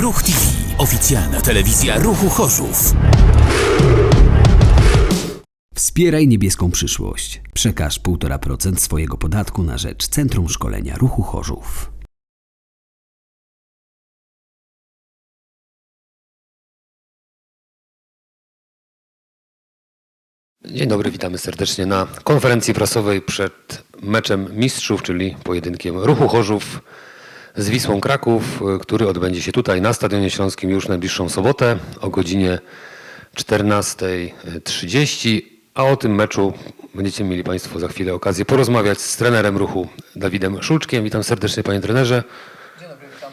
Ruch TV. Oficjalna telewizja Ruchu Chorzów. Wspieraj niebieską przyszłość. Przekaż 1,5% swojego podatku na rzecz Centrum Szkolenia Ruchu Chorzów. Dzień dobry, witamy serdecznie na konferencji prasowej przed meczem mistrzów, czyli pojedynkiem Ruchu Chorzów z Wisłą Kraków, y, który odbędzie się tutaj na Stadionie Śląskim już najbliższą sobotę o godzinie 14.30. A o tym meczu będziecie mieli Państwo za chwilę okazję porozmawiać z trenerem ruchu Dawidem Szulczkiem. Witam serdecznie Panie trenerze. Dzień dobry, witam.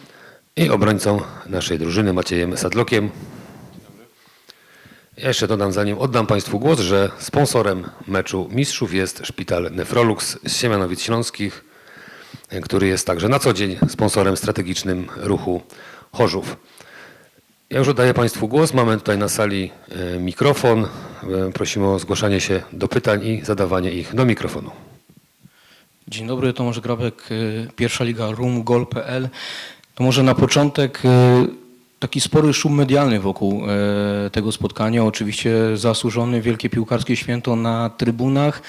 I obrońcą naszej drużyny Maciejem Sadlokiem. Ja jeszcze dodam, zanim oddam Państwu głos, że sponsorem meczu mistrzów jest szpital Nefrolux z Siemianowic Śląskich, który jest także na co dzień sponsorem strategicznym ruchu Chorzów. Ja już oddaję Państwu głos. Mamy tutaj na sali e, mikrofon. E, Prosimy o zgłaszanie się do pytań i zadawanie ich do mikrofonu. Dzień dobry, Tomasz Grabek, y, pierwsza liga rumgol.pl. To może na początek taki spory szum medialny wokół y, tego spotkania. Oczywiście zasłużone wielkie piłkarskie święto na trybunach.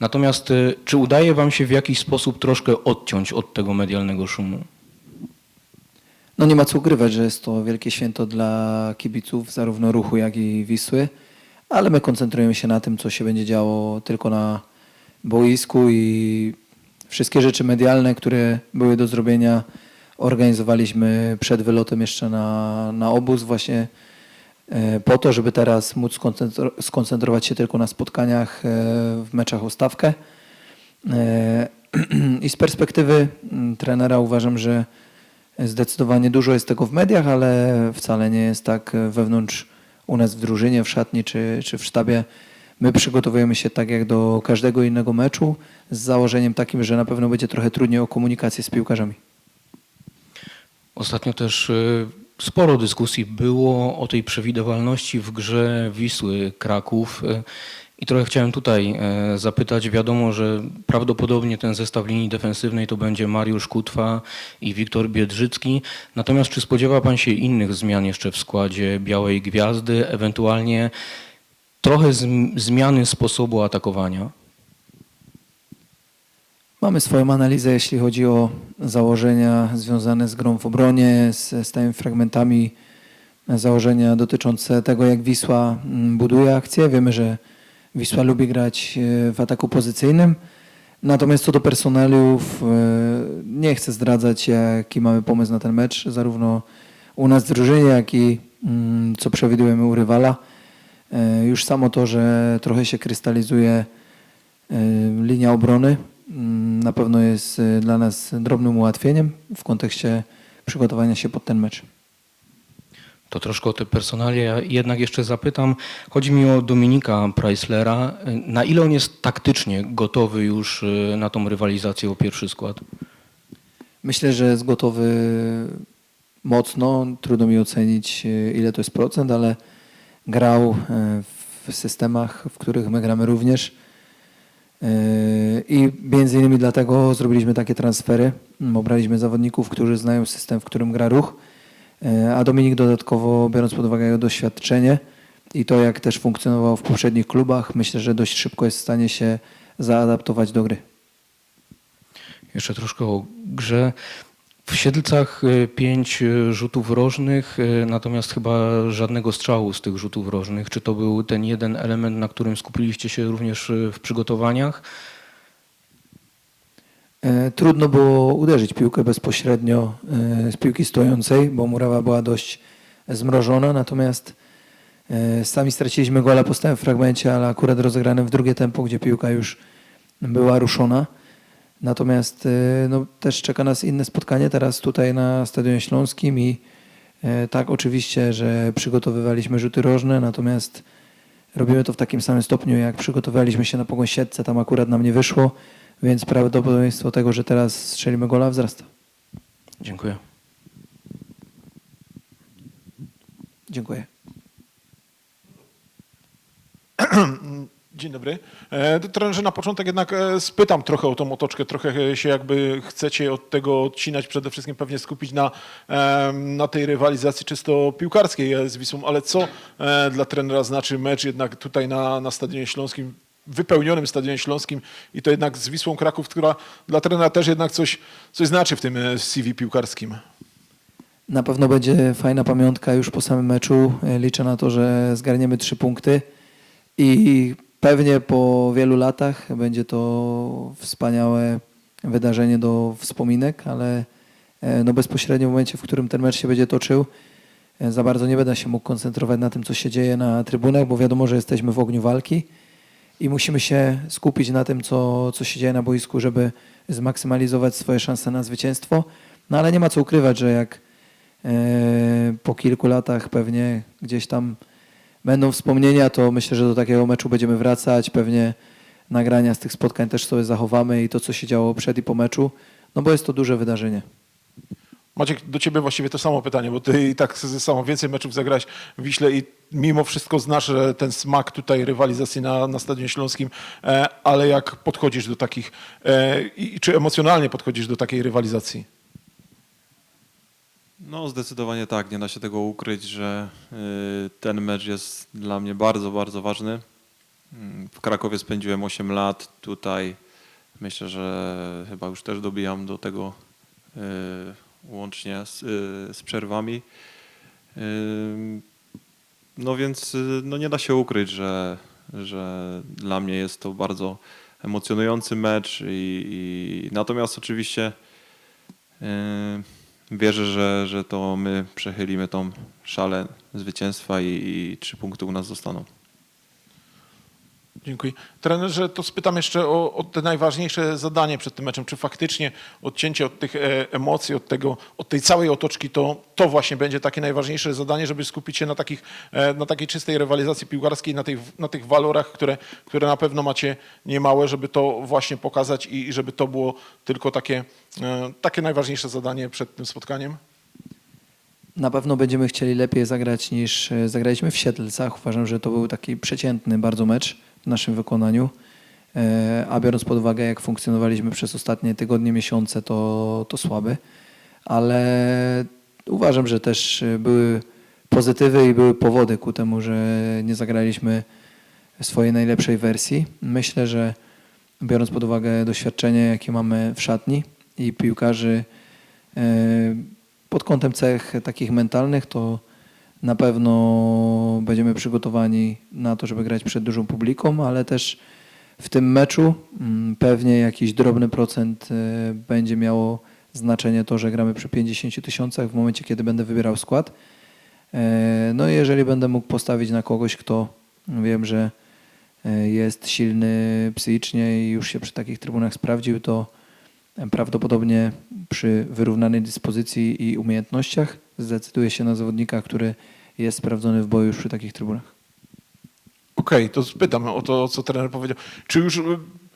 Natomiast y, czy udaje Wam się w jakiś sposób troszkę odciąć od tego medialnego szumu? No nie ma co ukrywać, że jest to wielkie święto dla kibiców zarówno ruchu, jak i Wisły, ale my koncentrujemy się na tym, co się będzie działo tylko na boisku i wszystkie rzeczy medialne, które były do zrobienia, organizowaliśmy przed wylotem jeszcze na, na obóz właśnie e, po to, żeby teraz móc skoncentro- skoncentrować się tylko na spotkaniach e, w meczach o stawkę. E, I z perspektywy mm, trenera uważam, że zdecydowanie dużo jest tego w mediach, ale wcale nie jest tak wewnątrz u nas w drużynie, w szatni czy, czy w sztabie. My przygotowujemy się tak jak do każdego innego meczu z założeniem takim, że na pewno będzie trochę trudniej o komunikację z piłkarzami. Ostatnio też y, sporo dyskusji było o tej przewidywalności w grze Wisły Kraków. y, I trochę chciałem tutaj e, zapytać. Wiadomo, że prawdopodobnie ten zestaw linii defensywnej to będzie Mariusz Kutwa i Wiktor Biedrzycki. Natomiast czy spodziewa Pan się innych zmian jeszcze w składzie Białej Gwiazdy, ewentualnie trochę zm- zmiany sposobu atakowania? Mamy swoją analizę, jeśli chodzi o założenia związane z grą w obronie, z stałymi fragmentami, założenia dotyczące tego, jak Wisła mm, buduje akcję. Wiemy, że Wisła lubi grać e, w ataku pozycyjnym. Natomiast co do personeliów, e, nie chcę zdradzać, jaki mamy pomysł na ten mecz, zarówno u nas w drużynie, jak i mm, co przewidujemy u rywala. E, Już samo to, że trochę się krystalizuje e, linia obrony, mm, na pewno jest e, dla nas drobnym ułatwieniem w kontekście przygotowania się pod ten mecz. To troszkę o te personalia ja jednak jeszcze zapytam. Chodzi mi o Dominika Preislera. Na ile on jest taktycznie gotowy już y, na tą rywalizację o pierwszy skład? Myślę, że jest gotowy mocno. Trudno mi ocenić, e, ile to jest procent, ale grał w systemach, w których my gramy również. E, I między innymi dlatego zrobiliśmy takie transfery. bo Braliśmy zawodników, którzy znają system, w którym gra ruch. E, A Dominik dodatkowo, biorąc pod uwagę jego doświadczenie i to, jak też funkcjonował w poprzednich klubach, myślę, że dość szybko jest w stanie się zaadaptować do gry. Jeszcze troszkę o grze. W Siedlcach y, pięć y, rzutów rożnych, y, natomiast chyba żadnego strzału z tych rzutów rożnych. Czy to był ten jeden element, na którym skupiliście się również w przygotowaniach? E, Trudno było uderzyć piłkę bezpośrednio e, z piłki stojącej, bo murawa była dość zmrożona, natomiast e, sami straciliśmy gola po stałym fragmencie, ale akurat rozegranym w drugie tempo, gdzie piłka już była ruszona. Natomiast e, no, też czeka nas inne spotkanie teraz tutaj na Stadionie Śląskim i e, tak oczywiście, że przygotowywaliśmy rzuty rożne, natomiast robimy to w takim samym stopniu, jak przygotowywaliśmy się na Pogoń Siedlce, tam akurat nam nie wyszło, więc prawdopodobieństwo tego, że teraz strzelimy gola wzrasta. Dziękuję. Dziękuję. Dzień dobry. E, trenerze, na początek jednak e, spytam trochę o tą otoczkę. Trochę e, się jakby chcecie od tego odcinać, przede wszystkim pewnie skupić na, na tej rywalizacji czysto piłkarskiej z Wisłą, ale co dla trenera znaczy mecz jednak tutaj na, na Stadionie Śląskim, wypełnionym Stadionie Śląskim i to jednak z Wisłą Kraków, która dla trenera też jednak coś, coś znaczy w tym CV piłkarskim. Na pewno będzie fajna pamiątka już po samym meczu. Liczę na to, że zgarniemy trzy punkty i pewnie po wielu latach będzie to wspaniałe wydarzenie do wspominek, ale e, no bezpośrednio w momencie, w którym ten mecz się będzie toczył, e, za bardzo nie będę się mógł koncentrować na tym, co się dzieje na trybunach, bo wiadomo, że jesteśmy w ogniu walki i musimy się skupić na tym, co, co się dzieje na boisku, żeby zmaksymalizować swoje szanse na zwycięstwo. No ale nie ma co ukrywać, że jak e, po kilku latach pewnie gdzieś tam będą wspomnienia, to myślę, że do takiego meczu będziemy wracać. Pewnie nagrania z tych spotkań też sobie zachowamy i to, co się działo przed i po meczu, no bo jest to duże wydarzenie. Maciek, do ciebie właściwie to samo pytanie, bo ty i tak samo więcej meczów zagrałeś w Wiśle i mimo wszystko znasz ten smak tutaj rywalizacji na, na Stadionie Śląskim, e, ale jak podchodzisz do takich, e, i czy emocjonalnie podchodzisz do takiej rywalizacji? No zdecydowanie tak, nie da się tego ukryć, że y, ten mecz jest dla mnie bardzo, bardzo ważny. Mm, W Krakowie spędziłem 8 lat, tutaj myślę, że chyba już też dobijam do tego y, łącznie z, y, z przerwami. No więc no nie da się ukryć, że, że dla mnie jest to bardzo emocjonujący mecz i, i natomiast oczywiście y, Wierzę, że, że to my przechylimy tą szalę zwycięstwa i, i trzy punkty u nas zostaną. Dziękuję. Trenerze, to spytam jeszcze o, o te najważniejsze zadanie przed tym meczem. Czy faktycznie odcięcie od tych e, emocji, od, tego, od tej całej otoczki, to, to właśnie będzie takie najważniejsze zadanie, żeby skupić się na, takich, e, na takiej czystej rywalizacji piłkarskiej, na, tej, na tych walorach, które, które na pewno macie niemałe, żeby to właśnie pokazać i, żeby to było tylko takie, e, takie najważniejsze zadanie przed tym spotkaniem? Na pewno będziemy chcieli lepiej zagrać niż zagraliśmy w Siedlcach. Uważam, że to był taki przeciętny bardzo mecz w naszym wykonaniu. E, A biorąc pod uwagę, jak funkcjonowaliśmy przez ostatnie tygodnie, miesiące, to, to słaby. Ale uważam, że też były pozytywy i były powody ku temu, że nie zagraliśmy swojej najlepszej wersji. Myślę, że biorąc pod uwagę doświadczenie, jakie mamy w szatni i piłkarzy e, pod kątem cech takich mentalnych, to na pewno będziemy przygotowani na to, żeby grać przed dużą publiką, ale też w tym meczu mm, pewnie jakiś drobny procent e, będzie miało znaczenie to, że gramy przy 50 tysiącach w momencie, kiedy będę wybierał skład. E, No i jeżeli będę mógł postawić na kogoś, kto wiem, że e, jest silny psychicznie i już się przy takich trybunach sprawdził, to prawdopodobnie przy wyrównanej dyspozycji i umiejętnościach zdecyduje się na zawodnika, który jest sprawdzony w boju już przy takich trybunach. Okej, to spytam o to, co trener powiedział. Czy już y,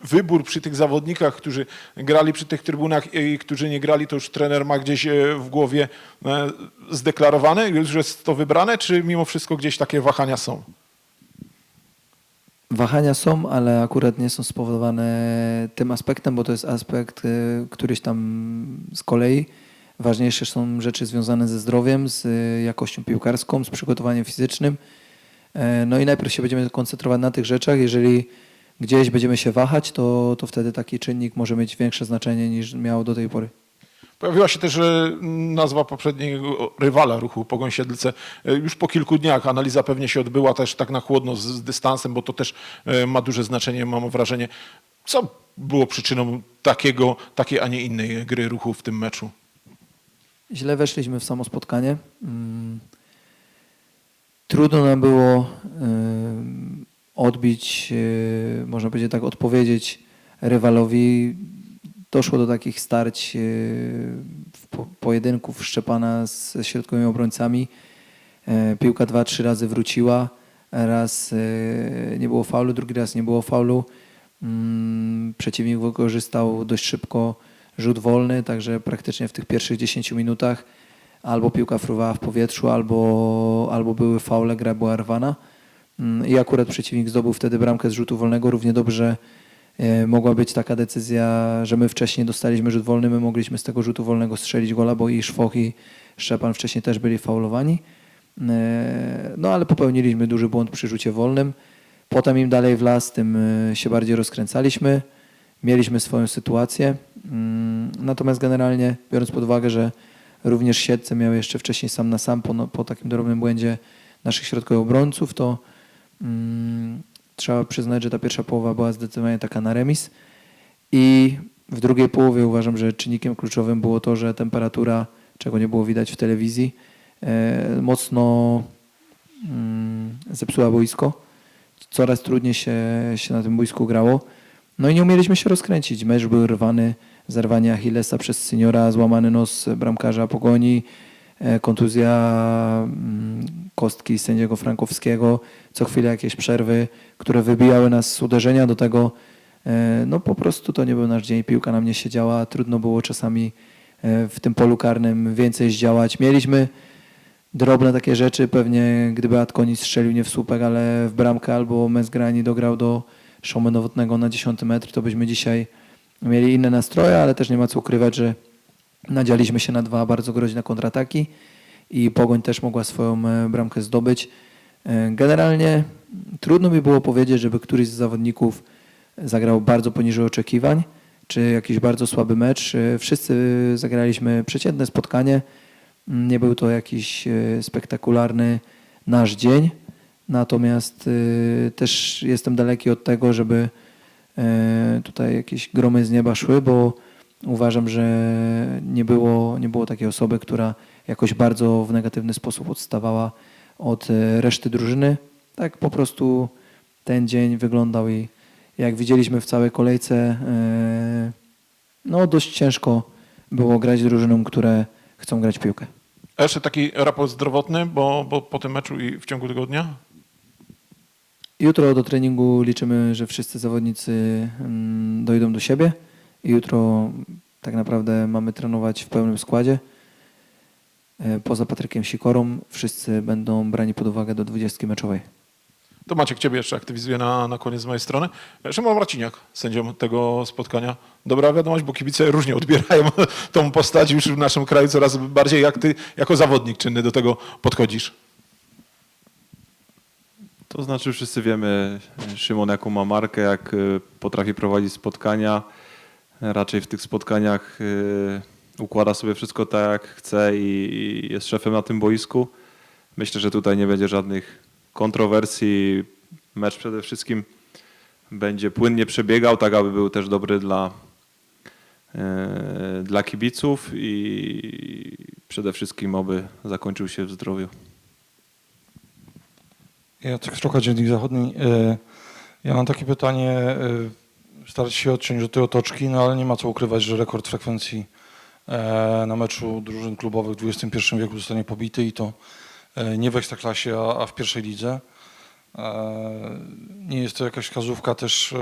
wybór przy tych zawodnikach, którzy grali przy tych trybunach i którzy nie grali, to już trener ma gdzieś e, w głowie e, zdeklarowane, już jest to wybrane, czy mimo wszystko gdzieś takie wahania są? Wahania są, ale akurat nie są spowodowane tym aspektem, bo to jest aspekt któryś tam z kolei. Ważniejsze są rzeczy związane ze zdrowiem, z y, jakością piłkarską, z przygotowaniem fizycznym. E, No i najpierw się będziemy koncentrować na tych rzeczach. Jeżeli gdzieś będziemy się wahać, to, to wtedy taki czynnik może mieć większe znaczenie niż miał do tej pory. Pojawiła się też nazwa poprzedniego rywala ruchu Pogoń Siedlce. E, Już po kilku dniach analiza pewnie się odbyła też tak na chłodno, z, z dystansem, bo to też e, ma duże znaczenie, mam wrażenie. Co było przyczyną takiego, takiej, a nie innej gry ruchu w tym meczu? Źle weszliśmy w samo spotkanie. Mm. Trudno nam było odbić, yy, można powiedzieć tak, odpowiedzieć rywalowi. Doszło do takich starć w po- pojedynków Szczepana z środkowymi obrońcami. Yy, Piłka dwa, trzy razy wróciła. Raz nie było faulu, drugi raz nie było faulu. Mm, Przeciwnik wykorzystał dość szybko rzut wolny, także praktycznie w tych pierwszych 10 minutach albo piłka fruwała w powietrzu, albo, albo były faule, gra była rwana. Mm, I akurat przeciwnik zdobył wtedy bramkę z rzutu wolnego. Równie dobrze e, mogła być taka decyzja, że my wcześniej dostaliśmy rzut wolny, my mogliśmy z tego rzutu wolnego strzelić gola, bo i Szwoch i Szczepan wcześniej też byli faulowani. E, No ale popełniliśmy duży błąd przy rzucie wolnym. Potem im dalej w las, tym e, się bardziej rozkręcaliśmy. Mieliśmy swoją sytuację. Natomiast generalnie, biorąc pod uwagę, że również Siedlce miał jeszcze wcześniej sam na sam po, no, po takim drobnym błędzie naszych środkowych obrońców, to mm, trzeba przyznać, że ta pierwsza połowa była zdecydowanie taka na remis. I w drugiej połowie uważam, że czynnikiem kluczowym było to, że temperatura, czego nie było widać w telewizji, e, mocno mm, zepsuła boisko. Coraz trudniej się, się na tym boisku grało. No i nie umieliśmy się rozkręcić. Mecz był rwany, zerwanie Achillesa przez seniora, złamany nos bramkarza Pogoni, e, kontuzja mm, kostki sędziego Frankowskiego, co chwilę jakieś przerwy, które wybijały nas z uderzenia do tego. e, No po prostu to nie był nasz dzień, piłka nam nie siedziała, trudno było czasami e, w tym polu karnym więcej zdziałać. Mieliśmy drobne takie rzeczy, pewnie gdyby Atkoni strzelił nie w słupek, ale w bramkę albo Mezgrani dograł do Szomy Nowotnego na 10 metr, to byśmy dzisiaj mieli inne nastroje, ale też nie ma co ukrywać, że nadzialiśmy się na dwa bardzo groźne kontrataki i Pogoń też mogła swoją e, bramkę zdobyć. E, Generalnie trudno mi było powiedzieć, żeby któryś z zawodników zagrał bardzo poniżej oczekiwań, czy jakiś bardzo słaby mecz. E, Wszyscy zagraliśmy przeciętne spotkanie. Mm, Nie był to jakiś spektakularny nasz dzień, natomiast też jestem daleki od tego, żeby tutaj jakieś gromy z nieba szły, bo uważam, że nie było, nie było takiej osoby, która jakoś bardzo w negatywny sposób odstawała od e, reszty drużyny. Tak po prostu ten dzień wyglądał i jak widzieliśmy w całej kolejce, e, no dość ciężko było grać drużynom, które chcą grać piłkę. A jeszcze taki raport zdrowotny, bo, bo po tym meczu i w ciągu tygodnia? Jutro do treningu liczymy, że wszyscy zawodnicy mm, dojdą do siebie. I jutro tak naprawdę mamy trenować w pełnym składzie. E, Poza Patrykiem Sikorą wszyscy będą brani pod uwagę do 20 meczowej. To Maciek, ciebie jeszcze aktywizuję na, na koniec z mojej strony. Szymon Marciniak, sędzią tego spotkania. Dobra wiadomość, bo kibice różnie odbierają tą postać już w naszym kraju coraz bardziej. Jak ty jako zawodnik czynny do tego podchodzisz? To znaczy wszyscy wiemy Szymon jaką ma markę, jak y, potrafi prowadzić spotkania. Raczej w tych spotkaniach y, układa sobie wszystko tak jak chce i jest szefem na tym boisku. Myślę, że tutaj nie będzie żadnych kontrowersji. Mecz przede wszystkim będzie płynnie przebiegał, tak aby był też dobry dla, y, dla kibiców i przede wszystkim oby zakończył się w zdrowiu. Ja tak trochę dziennik zachodni. e, Ja mam takie pytanie, e, starać się odciąć od tej otoczki, no ale nie ma co ukrywać, że rekord frekwencji e, na meczu drużyn klubowych w XXI wieku zostanie pobity i to nie w Ekstraklasie, a, w pierwszej lidze. Nie jest to jakaś wskazówka też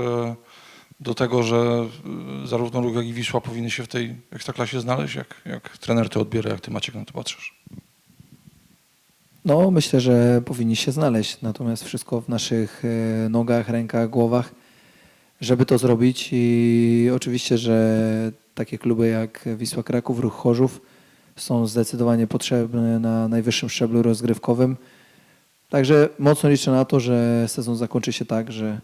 do tego, że zarówno Ruch, jak i Wisła powinny się w tej Ekstraklasie znaleźć, jak, jak trener to odbiera, jak ty Maciek na to patrzysz. No, myślę, że powinni się znaleźć, natomiast wszystko w naszych e, nogach, rękach, głowach, żeby to zrobić i oczywiście, że takie kluby jak Wisła Kraków, Ruch Chorzów są zdecydowanie potrzebne na najwyższym szczeblu rozgrywkowym. Także mocno liczę na to, że sezon zakończy się tak, że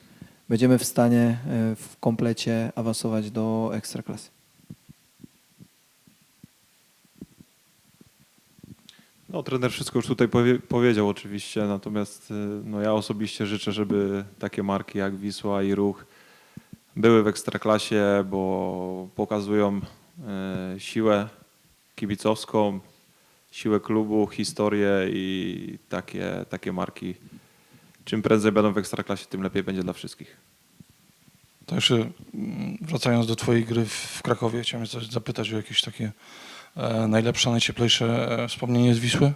będziemy w stanie e, w komplecie awansować do Ekstraklasy. No, trener wszystko już tutaj powie, powiedział oczywiście, natomiast y, no, ja osobiście życzę, żeby takie marki jak Wisła i Ruch były w Ekstraklasie, bo pokazują y, siłę kibicowską, siłę klubu, historię i takie, takie marki czym prędzej będą w Ekstraklasie, tym lepiej będzie dla wszystkich. To jeszcze mm, wracając do Twojej gry w Krakowie, chciałem zapytać o jakieś takie najlepsze, najcieplejsze e, wspomnienie z Wisły?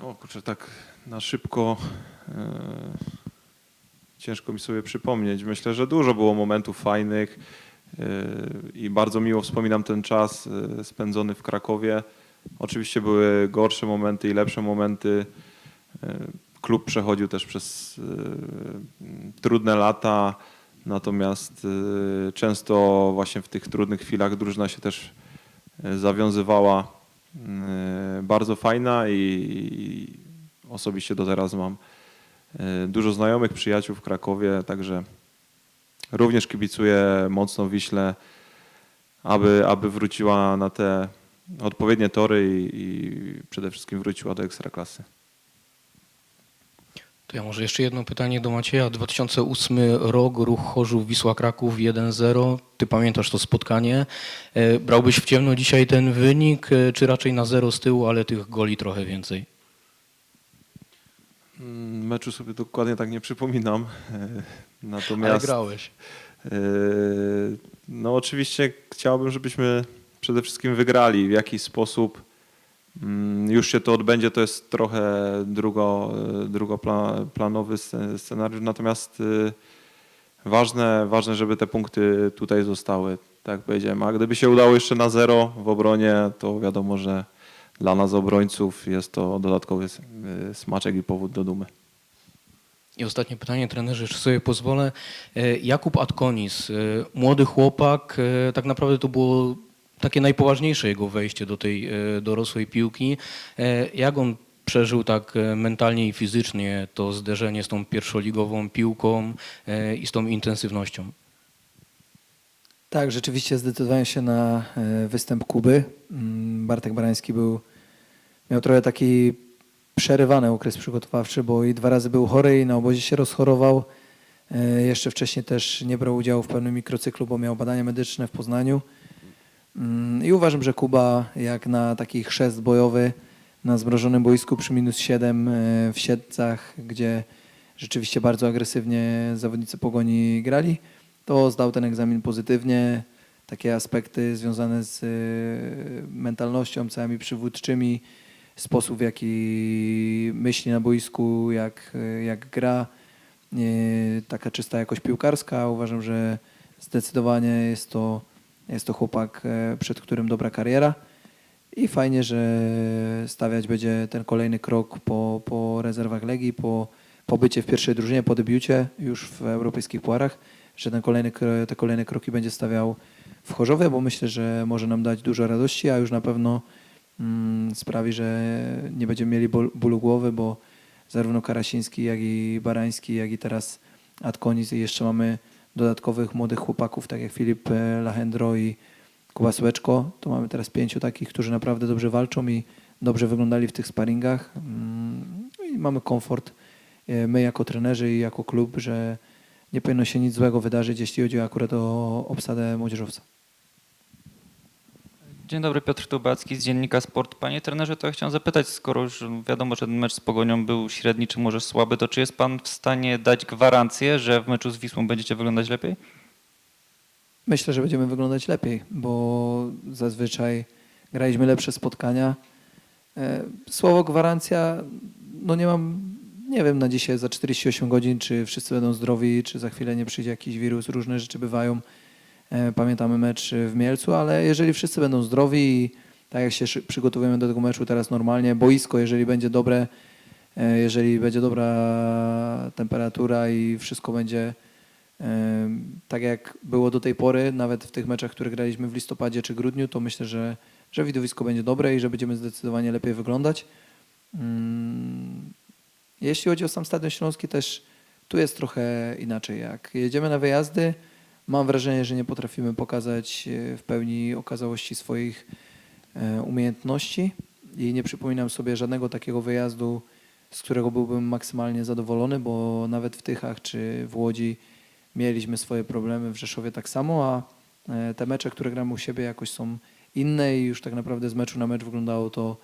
O kurczę, tak na szybko e, ciężko mi sobie przypomnieć. Myślę, że dużo było momentów fajnych e, i bardzo miło wspominam ten czas e, spędzony w Krakowie. Oczywiście były gorsze momenty i lepsze momenty. E, klub przechodził też przez trudne lata, natomiast y, często właśnie w tych trudnych chwilach drużyna się też y, zawiązywała y, bardzo fajna i, osobiście do teraz mam dużo znajomych, przyjaciół w Krakowie, także również kibicuję mocno Wiśle, aby, aby wróciła na te odpowiednie tory i, i przede wszystkim wróciła do Ekstraklasy. To ja może jeszcze jedno pytanie do Macieja. 2008 rok, ruch Chorzów, Wisła Kraków 1-0. Ty pamiętasz to spotkanie. E, Brałbyś w ciemno dzisiaj ten wynik, e, czy raczej na zero z tyłu, ale tych goli trochę więcej? Mm, Meczu sobie dokładnie tak nie przypominam. e, Ale Natomiast grałeś. e, no oczywiście chciałbym, żebyśmy przede wszystkim wygrali w jakiś sposób. Mm, Już się to odbędzie, to jest trochę drugo, e, drugoplanowy sce- scenariusz, natomiast e, ważne, ważne, żeby te punkty tutaj zostały, tak powiedziałem. A gdyby się udało jeszcze na zero w obronie, to wiadomo, że dla nas obrońców jest to dodatkowy e, smaczek i powód do dumy. I ostatnie pytanie, trenerzy, czy sobie pozwolę. Jakub Atkonis, młody chłopak, tak naprawdę to było takie najpoważniejsze jego wejście do tej e, dorosłej piłki. E, Jak on przeżył tak e, mentalnie i fizycznie to zderzenie z tą pierwszoligową piłką i z tą intensywnością? Tak, rzeczywiście zdecydowałem się na występ Kuby. Mm, Bartek Barański był, miał trochę taki przerywany okres przygotowawczy, bo i dwa razy był chory i na obozie się rozchorował. Jeszcze wcześniej też nie brał udziału w pełnym mikrocyklu, bo miał badania medyczne w Poznaniu. Mm, I uważam, że Kuba jak na taki chrzest bojowy na zmrożonym boisku przy minus 7 e, w Siedcach, gdzie rzeczywiście bardzo agresywnie zawodnicy Pogoni grali, to zdał ten egzamin pozytywnie. Takie aspekty związane z e, mentalnością, całami przywódczymi, sposób w jaki myśli na boisku, jak, e, jak gra, taka czysta jakość piłkarska. Uważam, że zdecydowanie jest to, jest to chłopak, e, przed którym dobra kariera. I fajnie, że stawiać będzie ten kolejny krok po, po rezerwach Legii, po pobycie w pierwszej drużynie, po debiucie już w europejskich puarach, że ten kolejny, te kolejne kroki będzie stawiał w Chorzowie, bo myślę, że może nam dać dużo radości, a już na pewno mm, sprawi, że nie będziemy mieli ból, bólu głowy, bo zarówno Karasiński, jak i Barański, jak i teraz Atkonis i jeszcze mamy dodatkowych młodych chłopaków, tak jak Filip e, Lachendro i Kuba Słeczko. To mamy teraz pięciu takich, którzy naprawdę dobrze walczą i dobrze wyglądali w tych sparingach. Mm, no I mamy komfort, e, my jako trenerzy i jako klub, że nie powinno się nic złego wydarzyć, jeśli chodzi akurat o obsadę młodzieżowca. Dzień dobry, Piotr Tubacki z Dziennika Sport. Panie trenerze, to ja chciałem zapytać, skoro już wiadomo, że ten mecz z Pogonią był średni, czy może słaby, to czy jest pan w stanie dać gwarancję, że w meczu z Wisłą będziecie wyglądać lepiej? Myślę, że będziemy wyglądać lepiej, bo zazwyczaj graliśmy lepsze spotkania. E, Słowo gwarancja, no nie mam, nie wiem na dzisiaj za 48 godzin, czy wszyscy będą zdrowi, czy za chwilę nie przyjdzie jakiś wirus, różne rzeczy bywają. E, Pamiętamy mecz w Mielcu, ale jeżeli wszyscy będą zdrowi i tak jak się przygotowujemy do tego meczu teraz normalnie, boisko, jeżeli będzie dobre, e, jeżeli będzie dobra temperatura i wszystko będzie Em, tak jak było do tej pory, nawet w tych meczach, które graliśmy w listopadzie czy grudniu, to myślę, że, że widowisko będzie dobre i że będziemy zdecydowanie lepiej wyglądać. Mm, Jeśli chodzi o sam Stadion Śląski, też tu jest trochę inaczej. Jak jedziemy na wyjazdy, mam wrażenie, że nie potrafimy pokazać e, w pełni okazałości swoich e, umiejętności i nie przypominam sobie żadnego takiego wyjazdu, z którego byłbym maksymalnie zadowolony, bo nawet w Tychach czy w Łodzi mieliśmy swoje problemy, w Rzeszowie tak samo, a e, te mecze, które gramy u siebie jakoś są inne i już tak naprawdę z meczu na mecz wyglądało to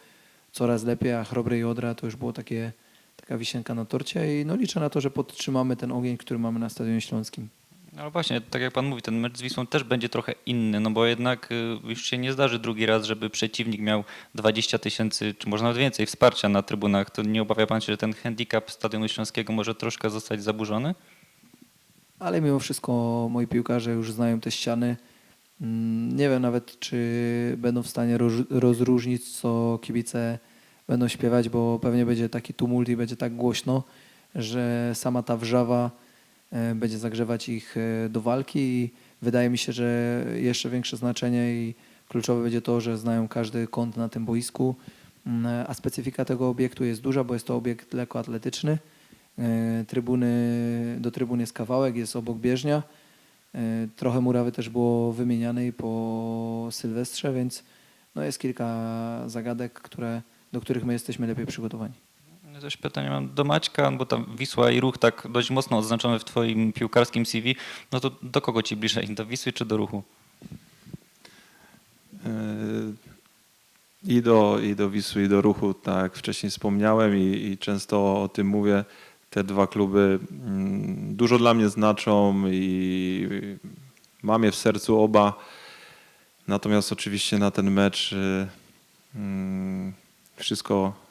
coraz lepiej, a Chrobry i Odra to już było takie, taka wisienka na torcie i no liczę na to, że podtrzymamy ten ogień, który mamy na Stadionie Śląskim. Ale właśnie, tak jak pan mówi, ten mecz z Wisłą też będzie trochę inny, no bo jednak y, już się nie zdarzy drugi raz, żeby przeciwnik miał 20 tysięcy, czy może nawet więcej wsparcia na trybunach. To nie obawia pan się, że ten handicap Stadionu Śląskiego może troszkę zostać zaburzony? ale mimo wszystko moi piłkarze już znają te ściany. Mm, Nie wiem nawet, czy będą w stanie roz- rozróżnić, co kibice będą śpiewać, bo pewnie będzie taki tumult i będzie tak głośno, że sama ta wrzawa będzie zagrzewać ich e, do walki i wydaje mi się, że jeszcze większe znaczenie i kluczowe będzie to, że znają każdy kąt na tym boisku, Mm, a specyfika tego obiektu jest duża, bo jest to obiekt lekkoatletyczny. E, Trybuny, do trybun jest kawałek, jest obok bieżnia. E, Trochę murawy też było wymienianej po Sylwestrze, więc no jest kilka zagadek, które, do których my jesteśmy lepiej przygotowani. Też pytanie mam do Maćka, bo tam Wisła i Ruch tak dość mocno oznaczone w twoim piłkarskim CV. No to do kogo ci bliżej? Do Wisły czy do Ruchu? Yy, I do, I do Wisły, i do Ruchu, tak jak wcześniej wspomniałem i, i często o tym mówię, te dwa kluby mm, dużo dla mnie znaczą i mam je w sercu oba. Natomiast oczywiście na ten mecz y, mm, wszystko,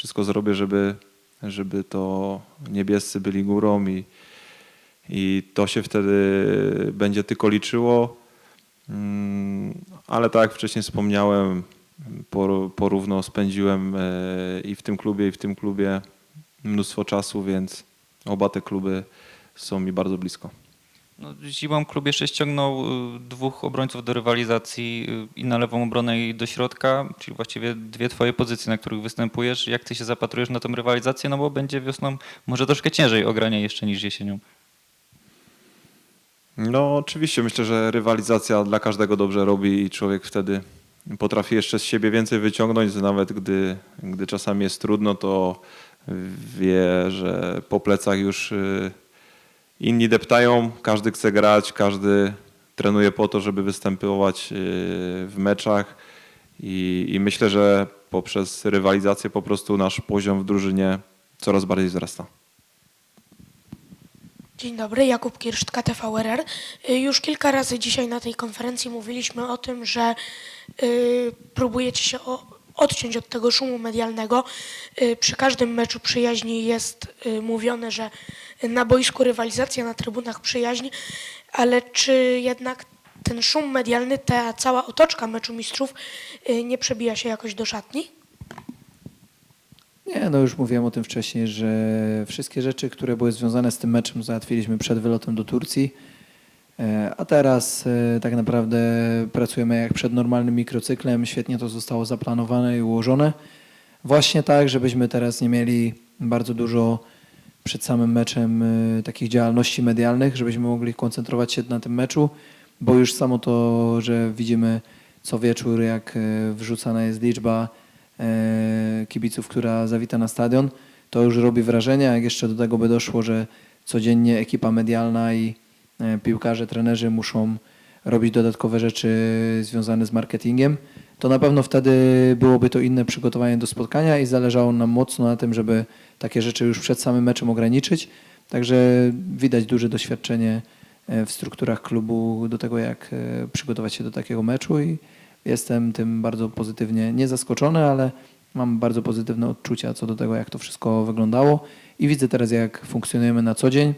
wszystko zrobię, żeby, żeby to niebiescy byli górą i, i to się wtedy będzie tylko liczyło. Mm, Ale tak jak wcześniej wspomniałem, por- porówno spędziłem e, i w tym klubie, i w tym klubie mnóstwo czasu, więc oba te kluby są mi bardzo blisko. No, zimą klub jeszcze ściągnął y, dwóch obrońców do rywalizacji y, i na lewą obronę i do środka, czyli właściwie dwie twoje pozycje, na których występujesz. Jak ty się zapatrujesz na tą rywalizację? No bo będzie wiosną może troszkę ciężej o jeszcze niż jesienią. No oczywiście myślę, że rywalizacja dla każdego dobrze robi i człowiek wtedy potrafi jeszcze z siebie więcej wyciągnąć, nawet gdy, gdy czasami jest trudno, to wie, że po plecach już y, inni deptają, każdy chce grać, każdy trenuje po to, żeby występować y, w meczach i, i myślę, że poprzez rywalizację po prostu nasz poziom w drużynie coraz bardziej wzrasta. Dzień dobry, Jakub Kirszt, TVRR. Y, Już kilka razy dzisiaj na tej konferencji mówiliśmy o tym, że y, próbujecie się odciąć od tego szumu medialnego. Y, przy każdym meczu przyjaźni jest y, mówione, że na boisku rywalizacja, na trybunach przyjaźń, ale czy jednak ten szum medialny, ta cała otoczka meczu mistrzów y, nie przebija się jakoś do szatni? Nie, no już mówiłem o tym wcześniej, że wszystkie rzeczy, które były związane z tym meczem załatwiliśmy przed wylotem do Turcji, a teraz e, tak naprawdę pracujemy jak przed normalnym mikrocyklem. Świetnie to zostało zaplanowane i ułożone. Właśnie tak, żebyśmy teraz nie mieli bardzo dużo przed samym meczem e, takich działalności medialnych, żebyśmy mogli koncentrować się na tym meczu, bo już samo to, że widzimy co wieczór, jak e, wrzucana jest liczba e, kibiców, która zawita na stadion, to już robi wrażenie, jak jeszcze do tego by doszło, że codziennie ekipa medialna i e, piłkarze, trenerzy muszą robić dodatkowe rzeczy związane z marketingiem, to na pewno wtedy byłoby to inne przygotowanie do spotkania i zależało nam mocno na tym, żeby takie rzeczy już przed samym meczem ograniczyć. Także widać duże doświadczenie e, w strukturach klubu do tego, jak e, przygotować się do takiego meczu i jestem tym bardzo pozytywnie nie zaskoczony, ale mam bardzo pozytywne odczucia co do tego, jak to wszystko wyglądało i widzę teraz, jak funkcjonujemy na co dzień.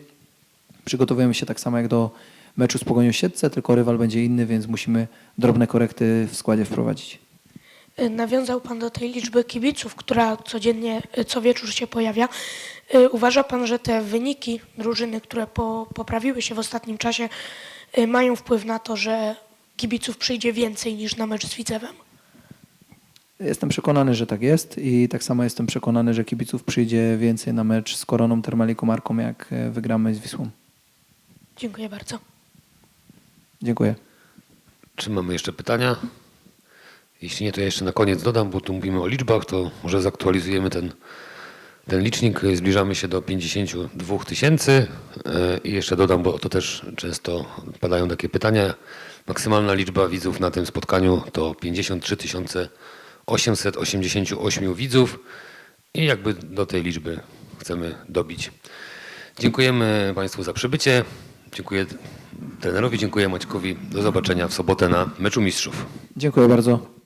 Przygotowujemy się tak samo jak do meczu z Pogonią Siedlce, tylko rywal będzie inny, więc musimy drobne korekty w składzie wprowadzić. Y, Nawiązał Pan do tej liczby kibiców, która codziennie, y, co wieczór się pojawia. Y, Uważa Pan, że te wyniki drużyny, które po, poprawiły się w ostatnim czasie, mają wpływ na to, że kibiców przyjdzie więcej niż na mecz z Widzewem? Jestem przekonany, że tak jest i tak samo jestem przekonany, że kibiców przyjdzie więcej na mecz z Koroną Termaliką Marką, jak e, wygramy z Wisłą. Dziękuję bardzo. Dziękuję. Czy mamy jeszcze pytania? Jeśli nie, to ja jeszcze na koniec dodam, bo tu mówimy o liczbach, to może zaktualizujemy ten, ten licznik. Zbliżamy się do 52 tysięcy E, i jeszcze dodam, bo to też często padają takie pytania. Maksymalna liczba widzów na tym spotkaniu to 53 888 widzów i jakby do tej liczby chcemy dobić. Dziękujemy Państwu za przybycie. Dziękuję trenerowi, dziękuję Maćkowi. Do zobaczenia w sobotę na meczu mistrzów. Dziękuję bardzo.